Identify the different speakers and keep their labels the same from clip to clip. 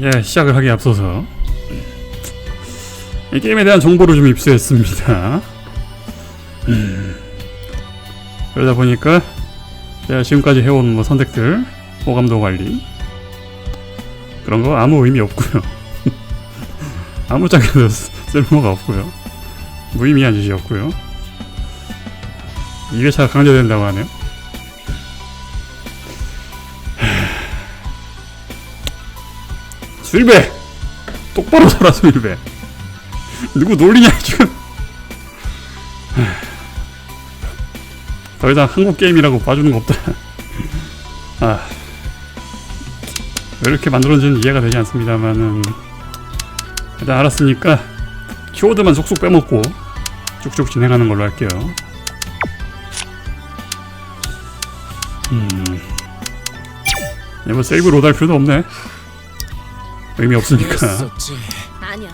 Speaker 1: 예, 시작을 하기에 앞서서 이 게임에 대한 정보를 좀 입수했습니다. 음, 그러다 보니까 제가 지금까지 해온 뭐 선택들, 호감도 관리 그런 거 아무 의미 없고요. 아무짝에도 쓸모가 없고요. 무의미한 짓이었고요. 2회차가 강제된다고 하네요. 수일배! 똑바로 서라 수일배 누구 놀리냐 지금. 더 이상 한국 게임이라고 봐주는 거 없다. 아, 왜 이렇게 만들어진지 이해가 되지 않습니다만은. 일단 알았으니까 키워드만 쏙쏙 빼먹고 쭉쭉 진행하는 걸로 할게요. 음... 뭐 세이브 로드 할 필요도 없네 의미 없으니까.
Speaker 2: 아니야.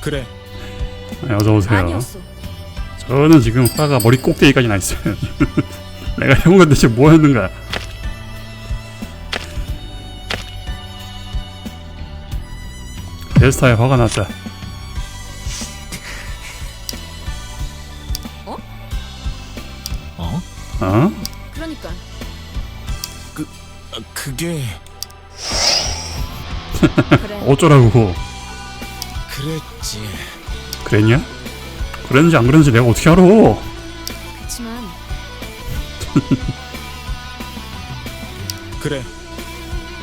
Speaker 3: 그래.
Speaker 1: 네, 어서 오세요.
Speaker 2: 아니었어.
Speaker 1: 저는 지금 화가 머리 꼭대기까지 나 있어요. 내가 해본 건 대체 뭐였는가? 데스타에 화가 났다.
Speaker 3: 어?
Speaker 2: 그러니까
Speaker 3: 아, 그게
Speaker 2: 그래.
Speaker 1: 어쩌라고?
Speaker 3: 그랬지.
Speaker 1: 그랬냐? 그랬는지 안 그랬는지 내가 어떻게 알아?
Speaker 2: 그렇지만
Speaker 3: 그래.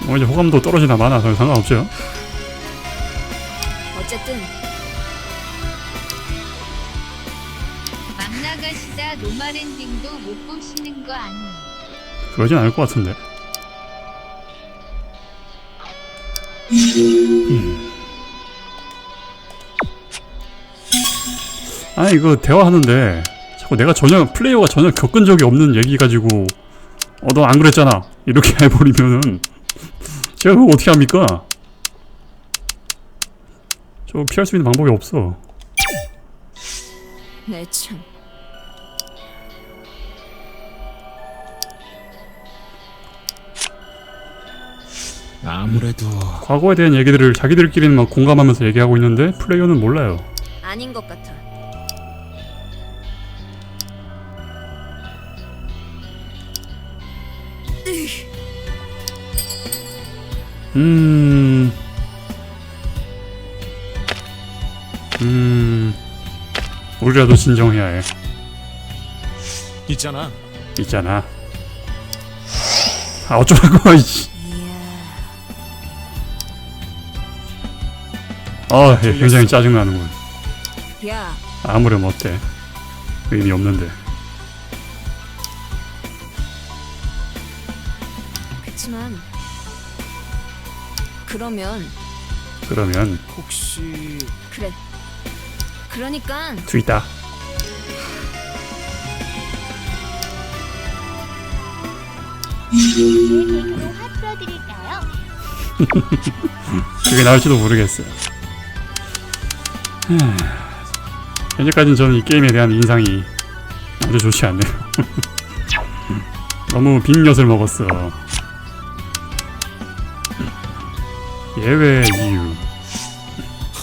Speaker 1: 뭐 이제 호감도 떨어지나 마나 별 상관없죠.
Speaker 2: 어쨌든
Speaker 4: 나가시다 노마랜딩도 못 보시는 거 아니에요?
Speaker 1: 그러진 않을 것 같은데. 음. 아 이거 대화하는데 자꾸 내가 전혀 플레이어가 전혀 겪은 적이 없는 얘기 가지고 어 너 안 그랬잖아 이렇게 해버리면은 제가 그거 어떻게 합니까? 저 피할 수 있는 방법이 없어.
Speaker 2: 내 참.
Speaker 3: 아무래도
Speaker 1: 과거에 대한 얘기들을 자기들끼리는 막 공감하면서 얘기하고 있는데 플레이어는 몰라요.
Speaker 2: 아닌 것 같아.
Speaker 1: 음. 음. 우리라도 진정해야 해.
Speaker 3: 있잖아.
Speaker 1: 있잖아. 아, 어쩌라고, 이씨. 아, 예, 굉장히 짜증나는군.
Speaker 2: 야,
Speaker 1: 아무렴 어때? 의미 없는데.
Speaker 2: 그렇지만 그러면
Speaker 1: 그러면,
Speaker 3: 혹시
Speaker 2: 그래. 그러니까
Speaker 1: 트위다.
Speaker 4: 개그로 핫 풀어드릴까요?
Speaker 1: 그게 나을지도 모르겠어요. 하, 현재까지는 저는 이 게임에 대한 인상이 아주 좋지 않네요. 너무 빈 엿을 먹었어. 예외 이유.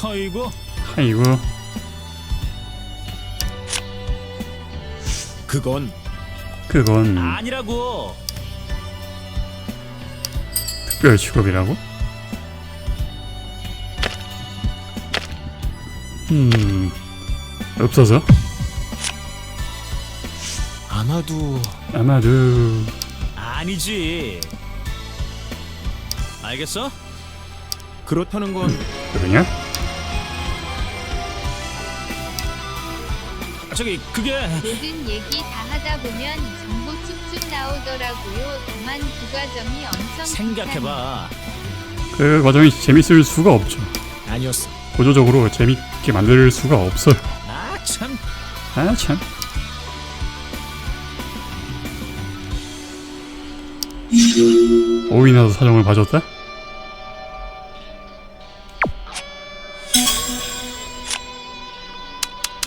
Speaker 3: 아이고
Speaker 1: 아이고,
Speaker 3: 그건
Speaker 1: 그건
Speaker 3: 아니라고.
Speaker 1: 특별 직업이라고? 음, 없어서?
Speaker 3: 아마도
Speaker 1: 아마도
Speaker 3: 아니지. 알겠어? 그렇다는 건
Speaker 1: 그러냐?
Speaker 3: 저기 그게
Speaker 4: 모든 얘기 다 하다 보면 정보 쭉쭉 나오더라고요. 다만 그 과정이 엄청
Speaker 3: 생각해봐.
Speaker 1: 그 과정이 재밌을 수가 없죠.
Speaker 3: 아니었어.
Speaker 1: 구조적으로 재밌게 만들 수가 없어요.
Speaker 3: 아 참.
Speaker 1: 아 참. 오인나도 사정을 봐줬다?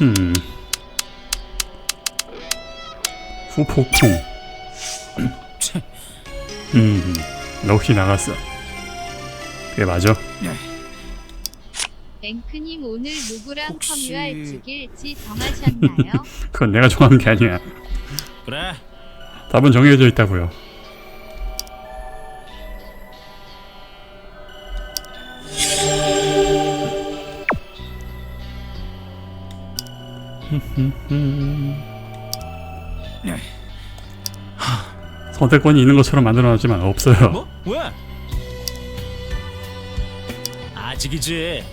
Speaker 1: 음. 후폭풍. 음, 역시 나갔어. 그게 맞아.
Speaker 4: 랭크님 오늘 누구랑
Speaker 3: 혹시-
Speaker 4: 컴유할 죽일지 정하셨나요?
Speaker 1: 그건 내가 정하는 게 아니야.
Speaker 3: 그래.
Speaker 1: 답은 정해져 있다고요. 선택권이 있는 것처럼 만들어놨지만 없어요.
Speaker 3: 뭐? 왜? 아직이지.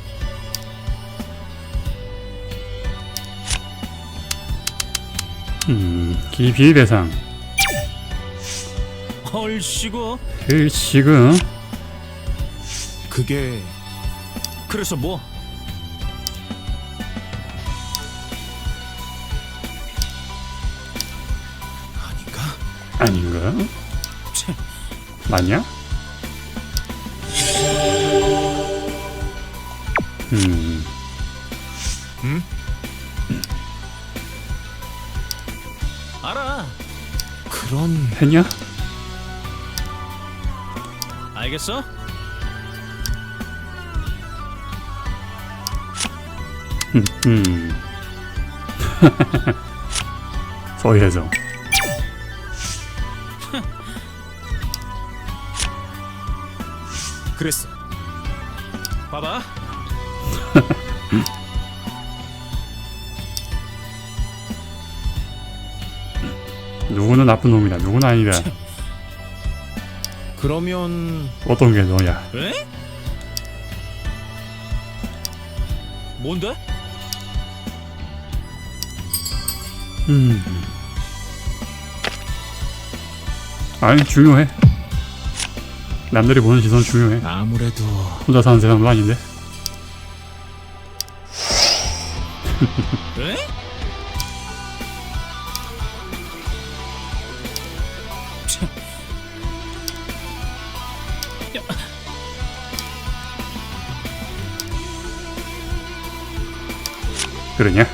Speaker 1: 음, 기비 대상.
Speaker 3: 얼씨구.
Speaker 1: 그 지금
Speaker 3: 그게 그래서 뭐? 아닌가?
Speaker 1: 아닌가?
Speaker 3: 切.
Speaker 1: 맞냐? 음,
Speaker 3: 알아. 그런
Speaker 1: 했냐?
Speaker 3: 알겠어?
Speaker 1: 음, 음. 서희해서
Speaker 3: 그랬어. 봐봐.
Speaker 1: 누구는 나쁜 놈이다, 누구는 아니다.
Speaker 3: 그러면
Speaker 1: 어떤 게 너야?
Speaker 3: 에? 뭔데?
Speaker 1: 음. 아니 중요해. 남들이 보는 시선 중요해.
Speaker 3: 아무래도
Speaker 1: 혼자 사는 세상도 아닌데.
Speaker 3: 에?
Speaker 1: 그러냐?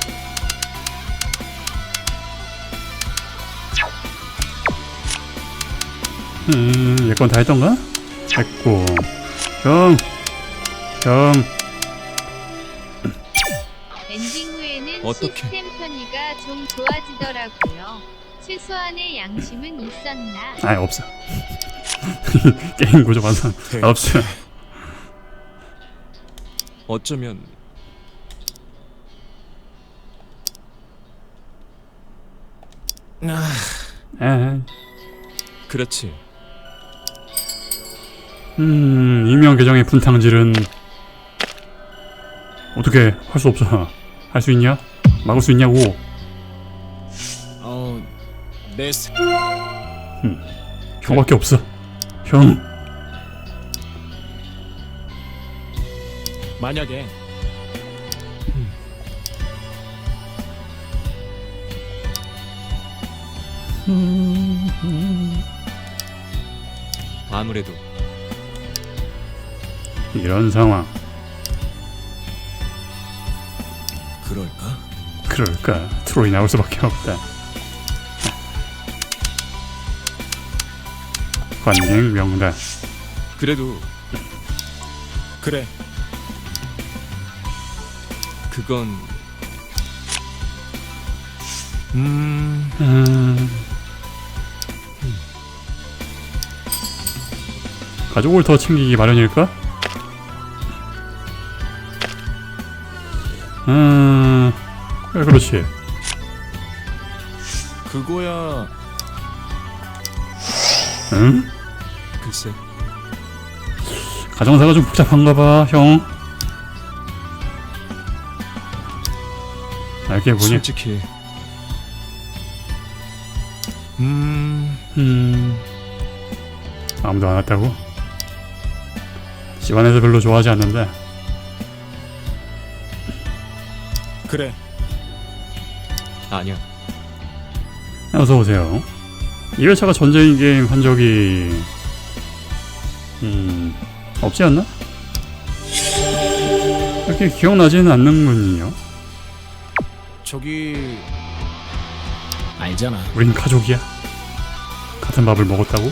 Speaker 1: 음, 얘건 다 했던가? 했고. 형, 형,
Speaker 4: 엔딩 후에는
Speaker 3: 어떻게?
Speaker 4: 시스템 편의가 좀 좋아지더라고요. 최소한의 양심은 있었나?
Speaker 1: 아니 없어. 게임 구조 완성 없어.
Speaker 5: 어쩌면
Speaker 3: 아,
Speaker 1: 아,
Speaker 5: 그렇지.
Speaker 1: 음, 익명 계정의 분탕질은 어떻게 할 수 없잖아. 할 수 있냐? 막을 수 있냐고.
Speaker 3: 어, 내 세...
Speaker 1: 형밖에 없어. 형.
Speaker 3: 만약에
Speaker 5: 아무래도
Speaker 1: 이런 상황.
Speaker 3: 그럴까?
Speaker 1: 그럴까? 트롤이 나올 수밖에 없다. 관객 명단.
Speaker 5: 그래도
Speaker 3: 그래.
Speaker 5: 그건
Speaker 3: 음,
Speaker 1: 음... 가족을 더 챙기기 마련일까? 음... 그래 그렇지.
Speaker 3: 그거야.
Speaker 1: 응?
Speaker 5: 글쎄
Speaker 1: 가정사가 좀 복잡한가 봐, 형. 알게 보니,
Speaker 5: 솔직히
Speaker 3: 음,
Speaker 1: 음, 아무도 안 왔다고? 집안에서 별로 좋아하지 않는데,
Speaker 3: 그래.
Speaker 5: 아니야.
Speaker 1: 어서 오세요. 2회차가 전쟁 게임 한 적이, 음, 없지 않나? 그렇게 기억나지는 않는군요.
Speaker 3: 저기 알잖아.
Speaker 1: 우린 가족이야. 같은 밥을 먹었다고?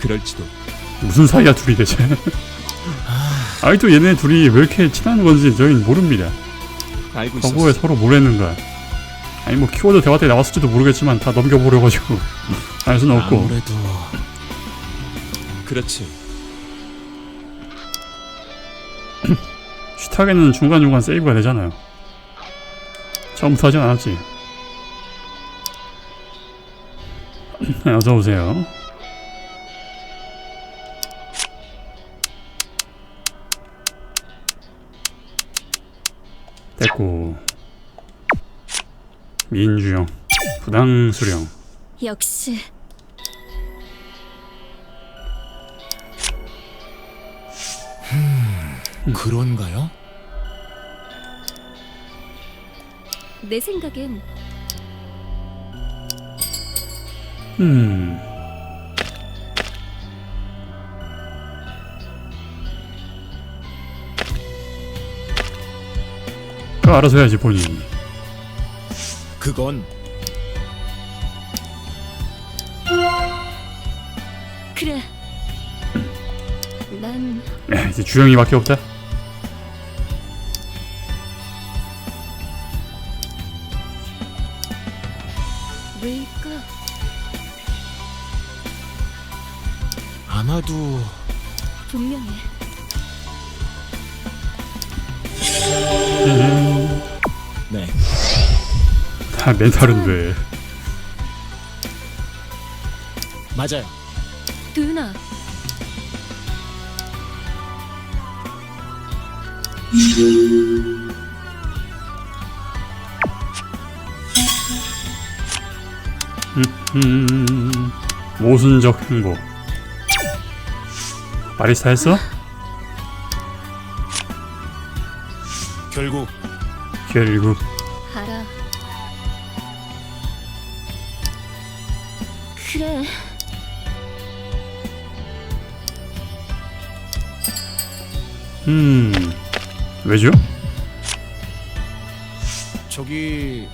Speaker 5: 그럴지도.
Speaker 1: 무슨 사이야 둘이 대체? 아이 또 얘네 둘이 왜 이렇게 친한 건지 저희는 모릅니다.
Speaker 5: 알고 있었어.
Speaker 1: 서로 뭘 했는가? 아니 뭐 키워드 대화 때 나왔을지도 모르겠지만 다 넘겨버려가지고 알 수는 없고
Speaker 3: 아무래도
Speaker 5: 그렇지.
Speaker 1: 슈타게는 중간중간 세이브가 되잖아요. 처음부터 하진 않았지. 네, 어서오세요. 민주형 부당 수령.
Speaker 2: 역시.
Speaker 3: 그런가요?
Speaker 2: 내 생각엔
Speaker 1: 음. 그거 알아서 해야지 본인이
Speaker 3: 그건
Speaker 2: 그래. 난
Speaker 1: 야, 이제 주영이밖에 없다.
Speaker 2: 왜일까?
Speaker 3: 아마도
Speaker 2: 분명해.
Speaker 1: 다 멘탈은 왜?
Speaker 3: 맞아요.
Speaker 2: 도윤아,
Speaker 1: 음, 모순적 행보. 바리스타 했어?
Speaker 3: 결국
Speaker 1: 결국
Speaker 2: 알아. 그래.
Speaker 1: 음 왜죠?
Speaker 3: 저기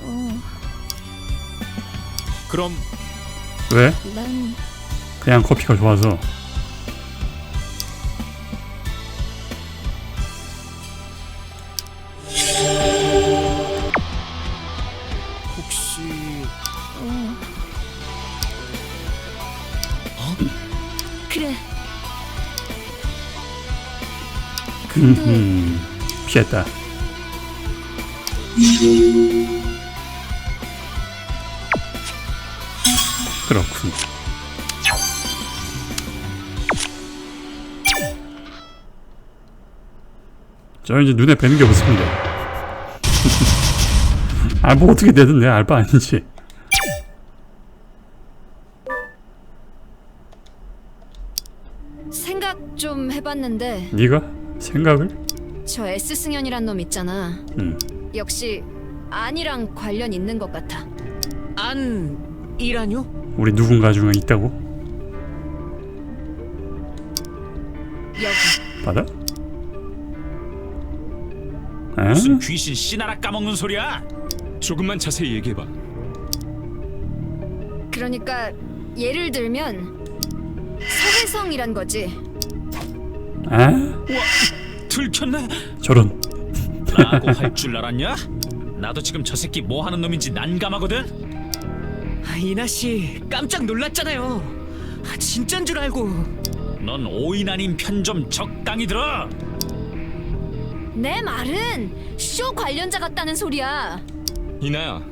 Speaker 2: 어,
Speaker 3: 그럼
Speaker 1: 왜?
Speaker 2: 난
Speaker 1: 그냥 커피가 좋아서. 음, 피했다. 그렇군. 저 이제 눈에 뵈는 게 없습니다. 아, 뭐 어떻게 되든 내 알바 아니지.
Speaker 2: 생각 좀 해봤는데
Speaker 1: 네가 생각을?
Speaker 2: 저 S 승현이란 놈 있잖아.
Speaker 1: 음.
Speaker 2: 역시 안이랑 관련 있는 것 같아.
Speaker 3: 안이라뇨?
Speaker 1: 우리 누군가 중에 있다고?
Speaker 2: 여기
Speaker 1: 받아? 에?
Speaker 6: 무슨 귀신 씨나라 까먹는 소리야?
Speaker 5: 조금만 자세히 얘기해봐.
Speaker 2: 그러니까 예를 들면 서혜성이란 거지.
Speaker 1: 에?
Speaker 6: 들켰네?
Speaker 1: 저런
Speaker 6: 라고 할 줄 알았냐? 나도 지금 저 새끼 뭐 하는 놈인지 난감하거든?
Speaker 7: 아, 이나 씨 깜짝 놀랐잖아요. 아, 진짠 줄 알고.
Speaker 6: 넌 오인 아닌 편 좀 적당히 들어!
Speaker 2: 내 말은 쇼 관련자 같다는 소리야.
Speaker 5: 이나야,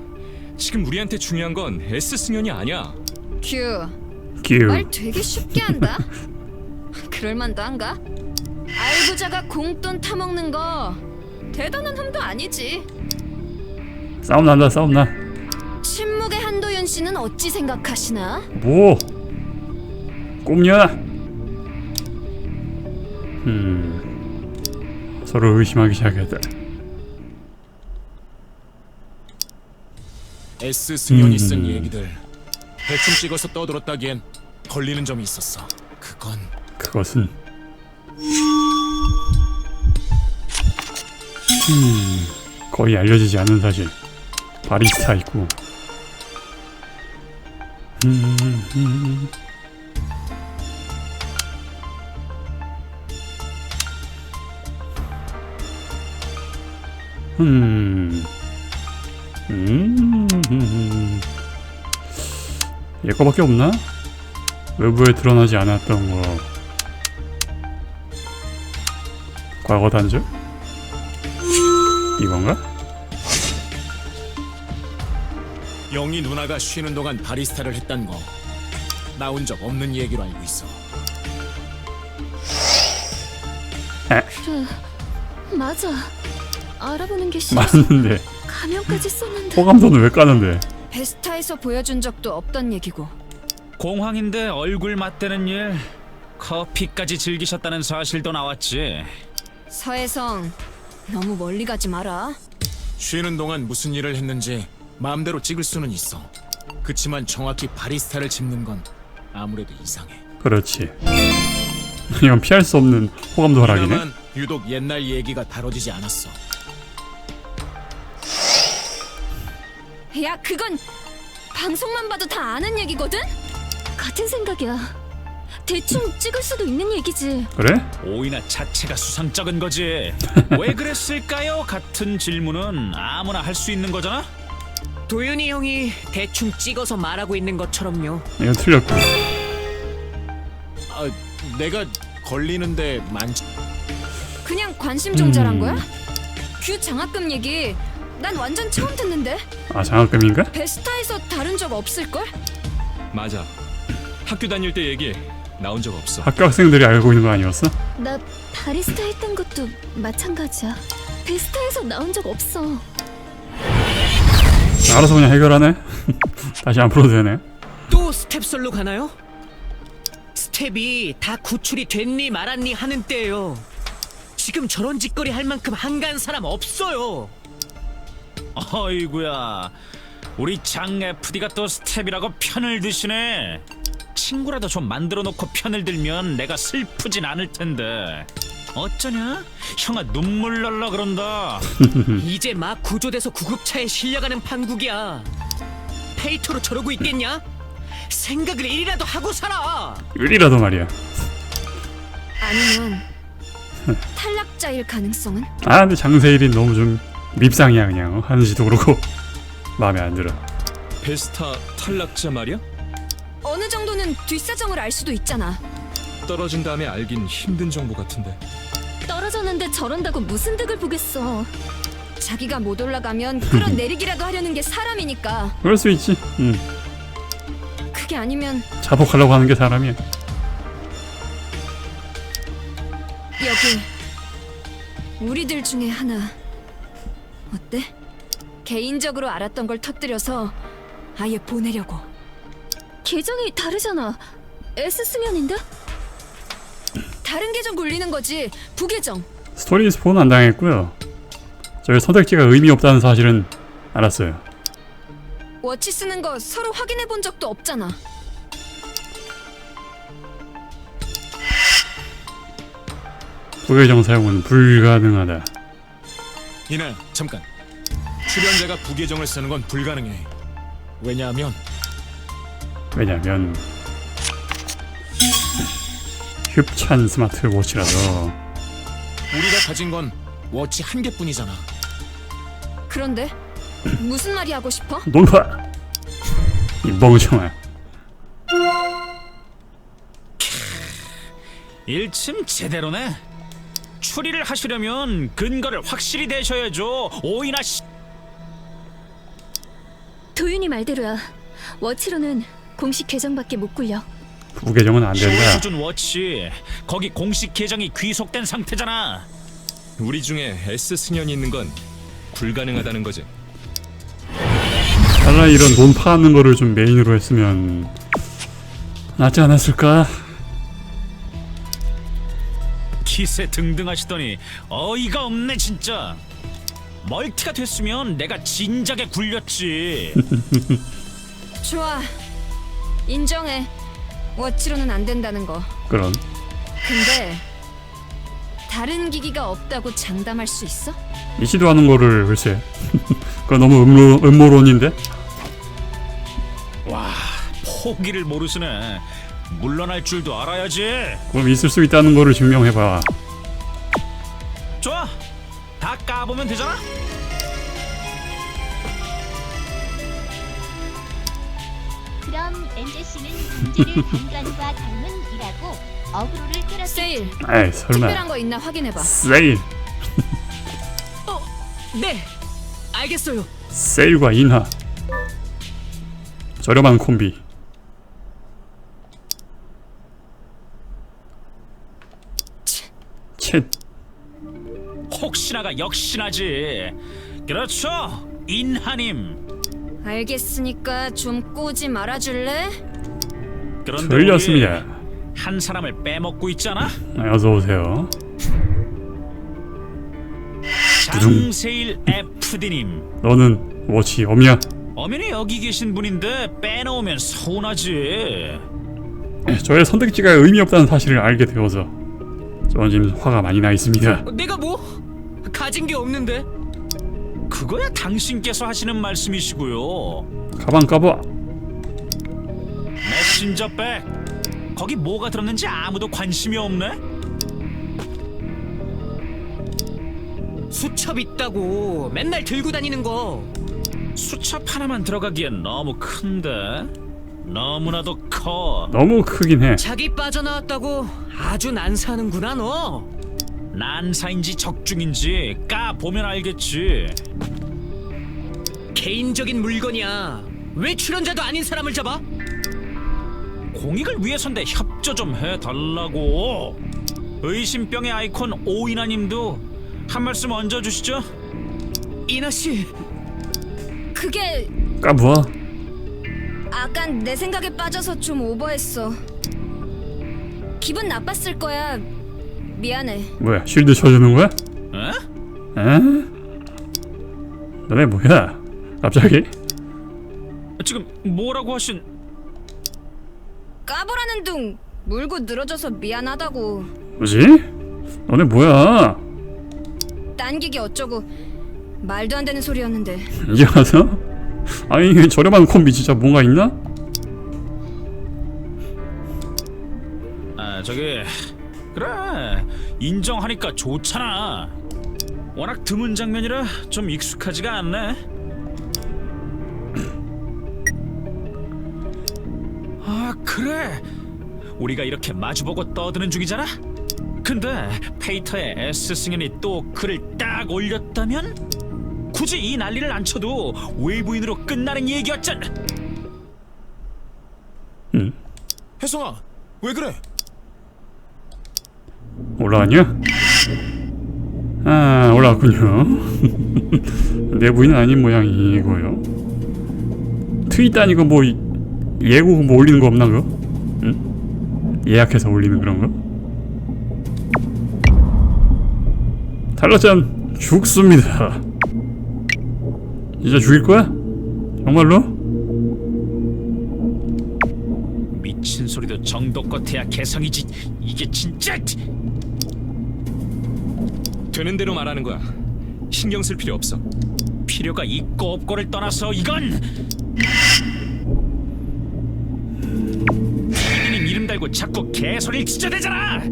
Speaker 5: 지금 우리한테 중요한 건 S 승연이 아니야.
Speaker 2: 큐. 말 되게 쉽게 한다. 그럴만도 한가? 알부자가 공돈 타먹는 거 대단한 흠도 아니지.
Speaker 1: 싸움 난다 싸움 나
Speaker 2: 침묵의 한도윤 씨는 어찌 생각하시나?
Speaker 1: 뭐? 꼼냐? 음 서로 의심하기 시작했다
Speaker 3: S 승연이
Speaker 1: 음.
Speaker 3: 쓴 얘기들 대충 찍어서 떠들었다기엔 걸리는 점이 있었어. 그건
Speaker 1: 그것은 음, 거의 알려지지 않은 사실. 바리스타 있고. 음, 음. 음. 음. 음. 얘 거밖에 없나? 외부에 드러나지 않았던 거. 과거 단절? 이건가?
Speaker 3: 영희 누나가 쉬는 동안 바리스타를 했단 거 나온 적 없는 얘기로 알고 있어.
Speaker 2: 그래 맞아 알아보는 게 싫어
Speaker 1: 맞는데
Speaker 2: 가면까지 썼는데
Speaker 1: 호감도는 왜 까는데?
Speaker 2: 베스타에서 보여준 적도 없던 얘기고
Speaker 6: 공황인데 얼굴 맞대는 일 커피까지 즐기셨다는 사실도 나왔지
Speaker 2: 서혜성 너무 멀리 가지 마라
Speaker 3: 쉬는 동안 무슨 일을 했는지 마음대로 찍을 수는 있어. 그치만 정확히 바리스타를 짚는 건 아무래도 이상해.
Speaker 1: 그렇지. 이건 피할 수 없는 호감도 하락이네.
Speaker 3: 유독 옛날 얘기가 다뤄지지 않았어.
Speaker 2: 야 그건 방송만 봐도 다 아는 얘기거든? 같은 생각이야 대충 찍을 수도 있는 얘기지
Speaker 1: 그래?
Speaker 6: 오이나 자체가 수상쩍은 거지 왜 그랬을까요? 같은 질문은 아무나 할 수 있는 거잖아
Speaker 7: 도윤이 형이 대충 찍어서 말하고 있는 것처럼요.
Speaker 1: 이건 틀렸고.
Speaker 3: 아, 내가 걸리는데 많지.
Speaker 2: 그냥 관심 종자란
Speaker 1: 음.
Speaker 2: 거야? 규 장학금 얘기 난 완전 처음 듣는데
Speaker 1: 아 장학금인가?
Speaker 2: 베스타에서 다룬 적 없을걸?
Speaker 5: 맞아. 학교 다닐 때 얘기 나온 적 없어.
Speaker 1: 학교 학생들이 알고 있는 거 아니었어?
Speaker 2: 나 바리스타 했던 것도 마찬가지야 베스타에서 나온 적 없어
Speaker 1: 알아서 그냥 해결하네. 다시 안 풀어도 되네.
Speaker 7: 또 스텝설로 가나요? 스텝이 다 구출이 됐니 말았니 하는 때예요. 지금 저런 짓거리 할 만큼 한가한 사람 없어요.
Speaker 6: 어이구야 우리 장 FD가 또 스텝이라고 편을 드시네 친구라도 좀 만들어 놓고 편을 들면 내가 슬프진 않을 텐데 어쩌냐? 형아 눈물 날라 그런다
Speaker 7: 이제 막 구조돼서 구급차에 실려가는 판국이야. 페이터로 저러고 있겠냐? 생각을 일이라도 하고 살아.
Speaker 1: 의리라도 말이야.
Speaker 2: 아니면 탈락자일 가능성은?
Speaker 1: 아 근데 장세일이 너무 좀 밉상이야 그냥 어? 하는지도 그렇고 마음에 안 들어.
Speaker 5: 베스타 탈락자 말이야?
Speaker 2: 어느 정도 는 뒷사정을 알 수도 있잖아
Speaker 5: 떨어진 다음에 알긴 힘든 정보 같은데.
Speaker 2: 떨어졌는데 저런다고 무슨 득을 보겠어 자기가 못 올라가면 끌어내리기라도 하려는 게 사람이니까
Speaker 1: 그럴 수 있지. 음.
Speaker 2: 그게 아니면
Speaker 1: 자복하려고 하는 게 사람이야.
Speaker 2: 여기 우리들 중에 하나 어때? 개인적으로 알았던 걸 터뜨려서 아예 보내려고 계정이 다르잖아 S 승연인데? 다른 계정 굴리는 거지 부계정
Speaker 1: 스토리 스포는 안 당했고요. 저희 선택지가 의미 없다는 사실은 알았어요.
Speaker 2: 워치 쓰는 거 서로 확인해 본 적도 없잖아
Speaker 1: 부계정 사용은 불가능하다.
Speaker 3: 이날 잠깐. 출연자가 부계정을 쓰는 건 불가능해. 왜냐하면
Speaker 1: 왜냐면 흡찬 스마트워치라서.
Speaker 3: 우리가 가진 건 워치 한 개뿐이잖아.
Speaker 2: 그런데 무슨 말이 하고 싶어?
Speaker 1: 놀라 이 멍청아
Speaker 6: 일침 제대로네. 추리를 하시려면 근거를 확실히 대셔야죠. 오이나 씨.
Speaker 2: 도윤이 말대로야. 워치로는 공식 계정밖에 못 굴려.
Speaker 1: 부계정은 안 된다
Speaker 6: 수준 워치 거기 공식 계정이 귀속된 상태잖아.
Speaker 5: 우리 중에 S 승연이 있는 건 불가능하다는 거지.
Speaker 1: 차라리 이런 돈 파는 거를 좀 메인으로 했으면 낫지 않았을까?
Speaker 6: 기세 등등하시더니 어이가 없네 진짜. 멀티가 됐으면 내가 진작에 굴렸지.
Speaker 2: 좋아 인정해 워치로는 안 된다는 거
Speaker 1: 그런
Speaker 2: 근데 다른 기기가 없다고 장담할 수 있어?
Speaker 1: 이 시도 하는 거를 글쎄 그건 너무 음모, 음모론인데
Speaker 6: 포기를 모르시네. 물러날 줄도 알아야지.
Speaker 1: 그럼 있을 수 있다는 거를 증명해봐
Speaker 6: 좋아. 다 까보면 되잖아.
Speaker 4: 그럼 엔제 씨는 문제를 단관과 닮은 이라고 어그로를 끌었겠지.
Speaker 2: 세일
Speaker 1: 에이 설마
Speaker 2: 특별한 거 있나 확인해봐
Speaker 1: 세일
Speaker 7: 네, 알겠어요.
Speaker 1: 세일과 인하 저렴한 콤비 쳇
Speaker 6: 혹시나가 역시나지. 그렇죠. 인하님.
Speaker 2: 알겠으니까 좀 꼬지 말아줄래?
Speaker 6: 그런데
Speaker 1: 틀렸습니다
Speaker 6: 우리 한 사람을 빼먹고 있잖아.
Speaker 1: 네, 어서 오세요
Speaker 6: 장세일 FD님.
Speaker 1: 너는 워치 없냐?
Speaker 6: 엄연히 여기 계신 분인데 빼놓으면 서운하지.
Speaker 1: 저의 선택지가 의미 없다는 사실을 알게 되어서 저는 지금 화가 많이 나 있습니다
Speaker 7: 내가 뭐 가진 게 없는데.
Speaker 6: 그거야 당신께서 하시는 말씀이시고요.
Speaker 1: 가방 까봐
Speaker 6: 메신저 백. 거기 뭐가 들었는지 아무도 관심이 없네.
Speaker 7: 수첩 있다고 맨날 들고 다니는 거.
Speaker 6: 수첩 하나만 들어가기엔 너무 큰데. 너무나도 커.
Speaker 1: 너무 크긴 해
Speaker 7: 자기 빠져나왔다고 아주 난사하는구나 너.
Speaker 6: 난사인지 적중인지 까 보면 알겠지.
Speaker 7: 개인적인 물건이야. 왜 출연자도 아닌 사람을 잡아?
Speaker 6: 공익을 위해선데 협조 좀 해달라고. 의심병의 아이콘 오이나님도 한 말씀 얹어 주시죠.
Speaker 7: 이나 씨,
Speaker 2: 그게
Speaker 1: 까부어
Speaker 2: 아깐 내 생각에 빠져서 좀 오버했어 기분 나빴을 거야 미안해
Speaker 1: 뭐야 쉴드 쳐주는 거야?
Speaker 6: 에?
Speaker 1: 에? 너네 뭐야 갑자기?
Speaker 6: 지금 뭐라고 하신?
Speaker 2: 까보라는 둥 물고 늘어져서 미안하다고
Speaker 1: 뭐지? 너네 뭐야
Speaker 2: 딴기기 어쩌고 말도 안 되는 소리였는데
Speaker 1: 이제 와서? 아니 저렴한 콤비 진짜 뭔가 있나?
Speaker 6: 아 저기 그래 인정하니까 좋잖아. 워낙 드문 장면이라 좀 익숙하지가 않네. 그래 우리가 이렇게 마주보고 떠드는 중이잖아. 근데 페이터의 S 승연이 또 글을 딱 올렸다면 굳이 이 난리를 안 쳐도 외부인으로 끝나는 얘기였잖아.
Speaker 3: 혜성아, 왜 그래?
Speaker 1: 올라왔냐? 아 올라왔군요 내 부인은 아닌 모양이고요 트윗 아니고 뭐 이- 예고 뭐 올리는 거 없나 그거? 응? 예약해서 올리는 그런 거? 탈락전 죽습니다 진짜 죽일 거야? 정말로?
Speaker 6: 미친 소리도 정도껏 해야 개성이지 이게 진짜
Speaker 5: 되는 대로 말하는 거야. 신경 쓸 필요 없어.
Speaker 6: 필요가 있고 없고를 떠나서 이건 달고 자꾸 개소리를 지저대잖아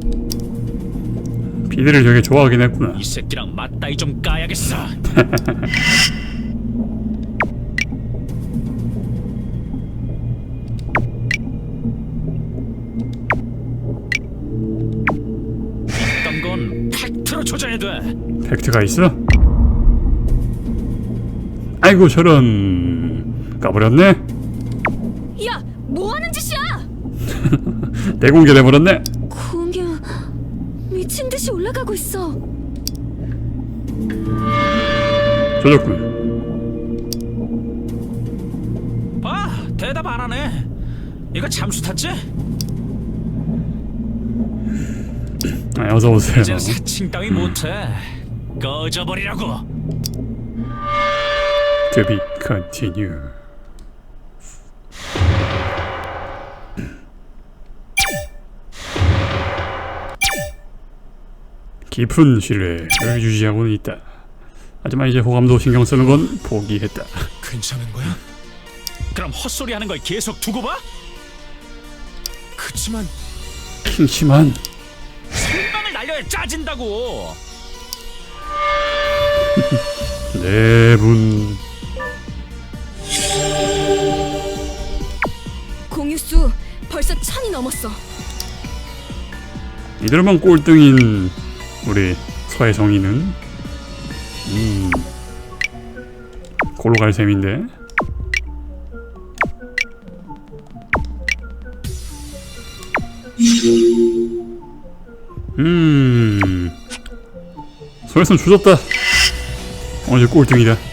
Speaker 1: 비디를 되게 좋아하긴 했구나.
Speaker 6: 이 새끼랑 맞다이 좀 까야겠어. 있던 건 팩트로 조져야 돼.
Speaker 1: 팩트가 있어? 아이고 저런. 까버렸네.
Speaker 2: 야 뭐 하는 짓이야
Speaker 1: 대공개돼 버렸네.
Speaker 2: 공유 미친 듯이 올라가고 있어.
Speaker 1: 조졌군.
Speaker 6: 아 대답 안 하네. 이거 잠수 탔지?
Speaker 1: 아, 어서 오세요.
Speaker 6: 이제 사칭 따위 못해. 꺼져버리라고.
Speaker 1: To be continue 깊은 신뢰를 유지하고는 있다. 하지만 이제 호감도 신경 쓰는 건 포기했다.
Speaker 3: 괜찮은 거야?
Speaker 6: 그럼 헛소리 하는 걸 계속 두고 봐?
Speaker 3: 그치만
Speaker 1: 킹심한
Speaker 6: 생방을 날려야 짜진다고.
Speaker 1: 네분
Speaker 2: 공유수 벌써 천이 넘었어.
Speaker 1: 이대로만 꼴등인 우리 서혜성이는? 음. 골로 갈 셈인데. 음. 서혜성 조졌다. 어제 꼴등이다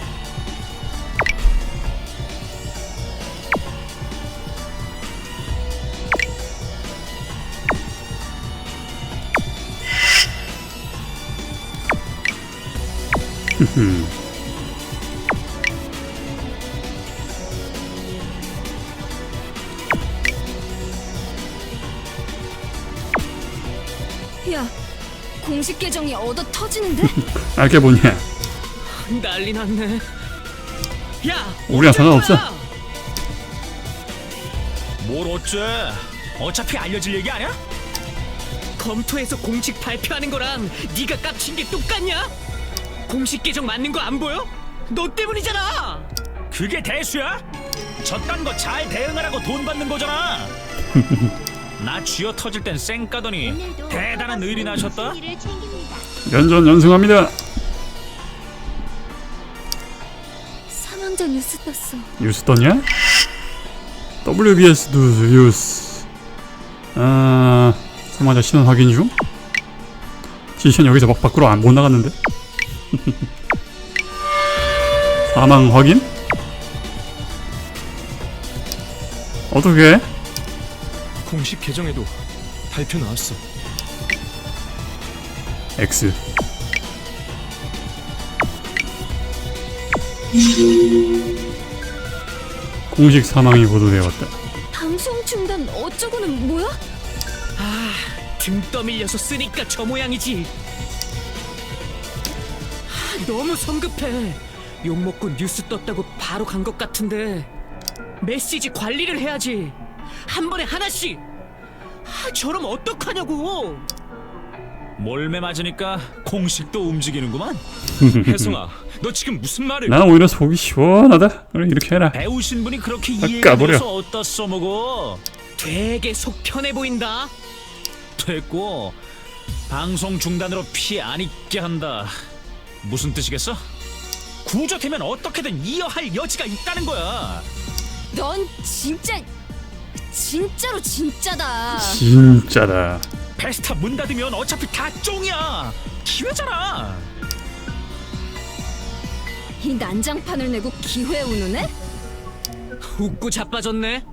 Speaker 2: 야, 공식 계정이 얻어 터지는데?
Speaker 1: 알게 뭐냐
Speaker 7: 난리 났네. 야,
Speaker 1: 우리랑 상관없어
Speaker 6: 뭘 어째? 어차피 알려질 얘기 아니야?
Speaker 7: 검토해서 공식 발표하는 거랑 네가 깝친 게 똑같냐? 공식 계정 맞는 거 안 보여? 너 때문이잖아.
Speaker 6: 그게 대수야? 저딴 거 잘 대응하라고 돈 받는 거잖아. 나 쥐어 터질 땐 쌩 까더니 대단한 의리 나셨다.
Speaker 4: 챙깁니다.
Speaker 1: 연전 연승합니다
Speaker 2: 사망자 뉴스 떴어.
Speaker 1: 뉴스 떴냐? WBS 뉴스 뉴스 아 사마자 신원 확인 중? 지시현 여기서 막 밖으로 안 못 나갔는데? 사망 확인? 어떻게?
Speaker 3: 공식 계정에도 발표 나왔어.
Speaker 1: X 공식 사망이 보도되었다
Speaker 2: 방송 중단 어쩌고는 뭐야?
Speaker 7: 등 떠밀려서 쓰니까 저 모양이지. 아, 너무 성급해. 욕 먹고 뉴스 떴다고 바로 간 것 같은데 메시지 관리를 해야지. 한 번에 하나씩. 아, 저럼 어떡하냐고.
Speaker 6: 몰매 맞으니까 공식도 움직이는구만. 혜성아, 너 지금 무슨 말을?
Speaker 1: 난 오히려 속이 시원하다 그래 이렇게 해라
Speaker 6: 배우신 분이 그렇게
Speaker 1: 아,
Speaker 6: 이해가
Speaker 1: 까버려.
Speaker 6: 돼서 어디다 써먹어?
Speaker 7: 되게 속 편해 보인다.
Speaker 6: 됐고 방송 중단으로 피해 안 입게 한다. 무슨 뜻이겠어? 구조되면 어떻게든 이어할 여지가 있다는 거야.
Speaker 2: 넌 진짜 진짜로 진짜다.
Speaker 1: 진짜다
Speaker 6: 베스타 문 닫으면 어차피 다 쫑이야. 기회잖아.
Speaker 2: 이 난장판을 내고 기회 우는애?
Speaker 7: 웃고 자빠졌네.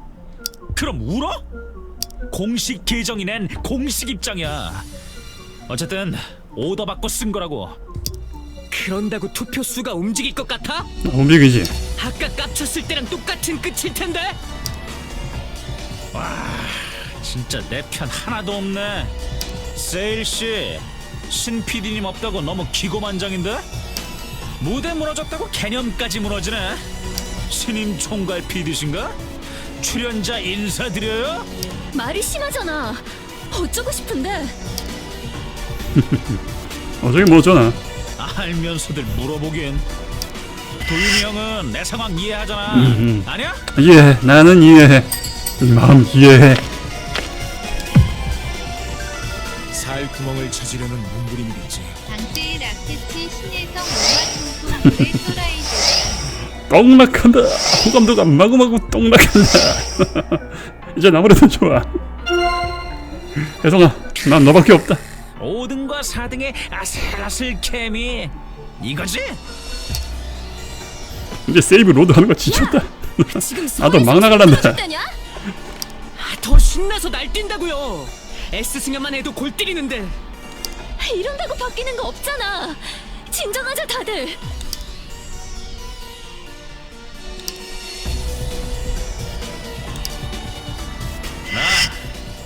Speaker 6: 그럼 울어? 공식 계정이 낸 공식 입장이야. 어쨌든 오더 받고 쓴 거라고.
Speaker 7: 그런다고 투표 수가 움직일 것 같아?
Speaker 1: 움직이지
Speaker 7: 아까 깝쳤을 때랑 똑같은 끝일 텐데.
Speaker 6: 진짜 내 편 하나도 없네. 세일 씨, 신 PD님 없다고 너무 기고만장인데? 무대 무너졌다고 개념까지 무너지네. 신임 총괄 PD신가? 출연자 인사드려요?
Speaker 2: 말이 심하잖아. 어쩌고 싶은데?
Speaker 1: 어저기 뭐 어쩌나
Speaker 6: 알면서들 물어보긴. 도윤이 형은 내 상황 이해하잖아.
Speaker 1: 음.
Speaker 6: 아니야?
Speaker 1: 이해해 나는 이해해 이 마음 이해해
Speaker 3: 살 구멍을 찾으려는 몸부림이겠지.
Speaker 4: 당대의 라켓이 신혜성 오마 또라이들.
Speaker 1: 똥락한다 호감도가 마구마구 똥락한다 이제 아무래도 좋아 혜성아 난 너밖에 없다
Speaker 6: 5등과 4등의 아슬아슬 케미 이거지?
Speaker 1: 이제 세이브 로드 하는 거 지쳤다
Speaker 2: 지금
Speaker 1: 나도 막
Speaker 2: 서울에서
Speaker 1: 나갈란다.
Speaker 7: 아, 더 신나서 날뛴다고요. S 승연만 해도 골 때리는데.
Speaker 2: 이런다고 바뀌는 거 없잖아. 진정하자 다들.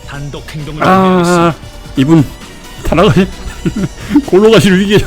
Speaker 6: 단독 행동을.
Speaker 1: 아 이분 타나가 골로 가실 위기에